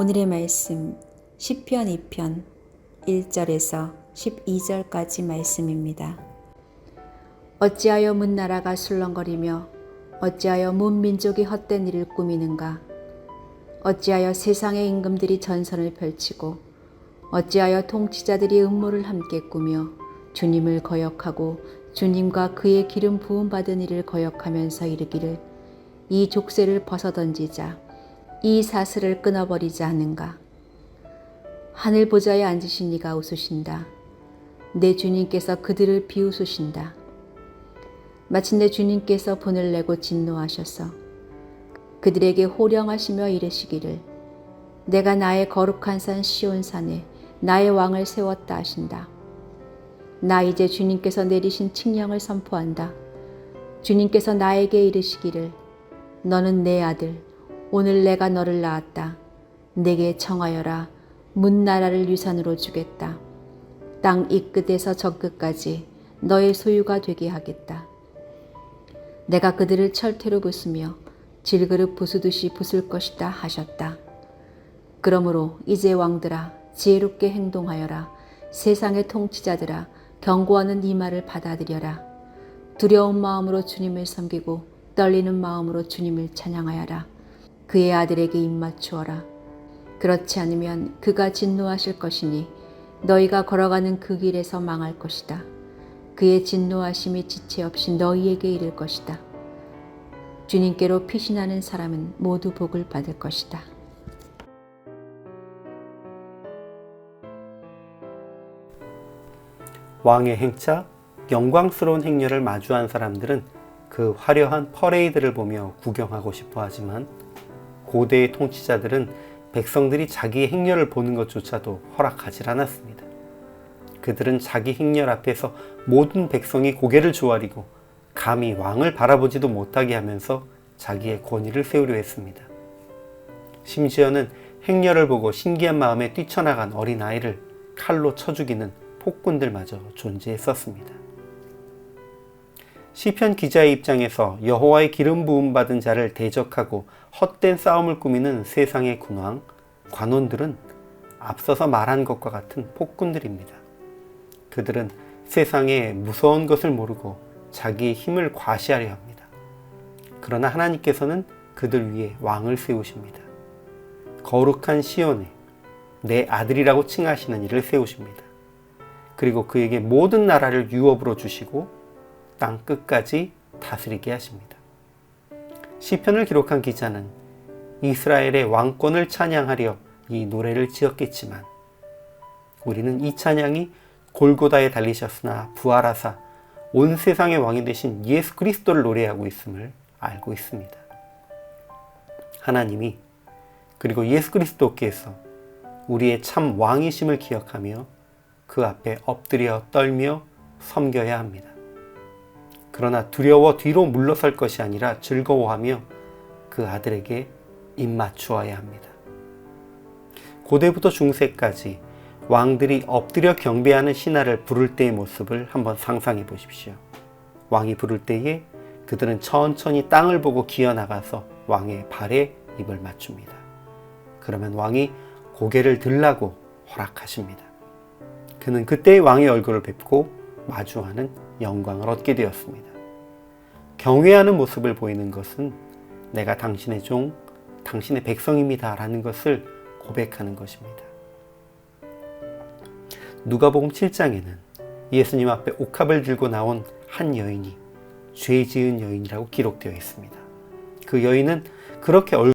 오늘의 말씀 시편 2편 1절에서 12절까지 말씀입니다. 어찌하여 문 나라가 술렁거리며 어찌하여 문 민족이 헛된 일을 꾸미는가 어찌하여 세상의 임금들이 전선을 펼치고 어찌하여 통치자들이 음모를 함께 꾸며 주님을 거역하고 주님과 그의 기름 부음 받은 이를 거역하면서 이르기를 이 족쇄를 벗어 던지자 이 사슬을 끊어버리자 하는가 하늘 보좌에 앉으신 이가 웃으신다 내 주님께서 그들을 비웃으신다 마침내 주님께서 분을 내고 진노하셔서 그들에게 호령하시며 이르시기를 내가 나의 거룩한 산 시온산에 나의 왕을 세웠다 하신다. 나 이제 주님께서 내리신 칙령을 선포한다. 주님께서 나에게 이르시기를 너는 내 아들 오늘 내가 너를 낳았다. 내게 청하여라 문나라를 유산으로 주겠다. 땅 이 끝에서 저 끝까지 너의 소유가 되게 하겠다. 내가 그들을 철퇴로 부수며 질그릇 부수듯이 부술 것이다 하셨다. 그러므로 이제 왕들아 지혜롭게 행동하여라. 세상의 통치자들아 경고하는 이 말을 받아들여라. 두려운 마음으로 주님을 섬기고 떨리는 마음으로 주님을 찬양하여라. 그의 아들에게 입맞추어라. 그렇지 않으면 그가 진노하실 것이니 너희가 걸어가는 그 길에서 망할 것이다. 그의 진노하심이 지체 없이 너희에게 이를 것이다. 주님께로 피신하는 사람은 모두 복을 받을 것이다. 왕의 행차, 영광스러운 행렬을 마주한 사람들은 그 화려한 퍼레이드를 보며 구경하고 싶어 하지만 고대의 통치자들은 백성들이 자기의 행렬을 보는 것조차도 허락하지 않았습니다. 그들은 자기 행렬 앞에서 모든 백성이 고개를 조아리고 감히 왕을 바라보지도 못하게 하면서 자기의 권위를 세우려 했습니다. 심지어는 행렬을 보고 신기한 마음에 뛰쳐나간 어린아이를 칼로 쳐 죽이는 폭군들마저 존재했었습니다. 시편 기자의 입장에서 여호와의 기름 부음 받은 자를 대적하고 헛된 싸움을 꾸미는 세상의 군왕 관원들은 앞서서 말한 것과 같은 폭군들입니다. 그들은 세상에 무서운 것을 모르고 자기의 힘을 과시하려 합니다. 그러나 하나님께서는 그들 위에 왕을 세우십니다. 거룩한 시온에 내 아들이라고 칭하시는 이를 세우십니다. 그리고 그에게 모든 나라를 유업으로 주시고 땅 끝까지 다스리게 하십니다. 시편을 기록한 기자는 이스라엘의 왕권을 찬양하려 이 노래를 지었겠지만 우리는 이 찬양이 골고다에 달리셨으나 부활하사 온 세상의 왕이 되신 예수 그리스도를 노래하고 있음을 알고 있습니다. 하나님이 그리고 예수 그리스도께서 우리의 참 왕이심을 기억하며 그 앞에 엎드려 떨며 섬겨야 합니다. 그러나 두려워 뒤로 물러설 것이 아니라 즐거워하며 그 아들에게 입맞추어야 합니다. 고대부터 중세까지 왕들이 엎드려 경배하는 신하를 부를 때의 모습을 한번 상상해 보십시오. 왕이 부를 때에 그들은 천천히 땅을 보고 기어 나가서 왕의 발에 입을 맞춥니다. 그러면 왕이 고개를 들라고 허락하십니다. 그는 그때의 왕의 얼굴을 뵙고 마주하는 영광을 얻게 되었습니다. 경외하는 모습을 보이는 것은 내가 당신의 종, 당신의 백성입니다. 라는 것을 고백하는 것입니다. 누가복음 7장에는 예수님 앞에 옥합을 들고 나온 한 여인이 죄 지은 여인이라고 기록되어 있습니다. 그 여인은 그렇게 얼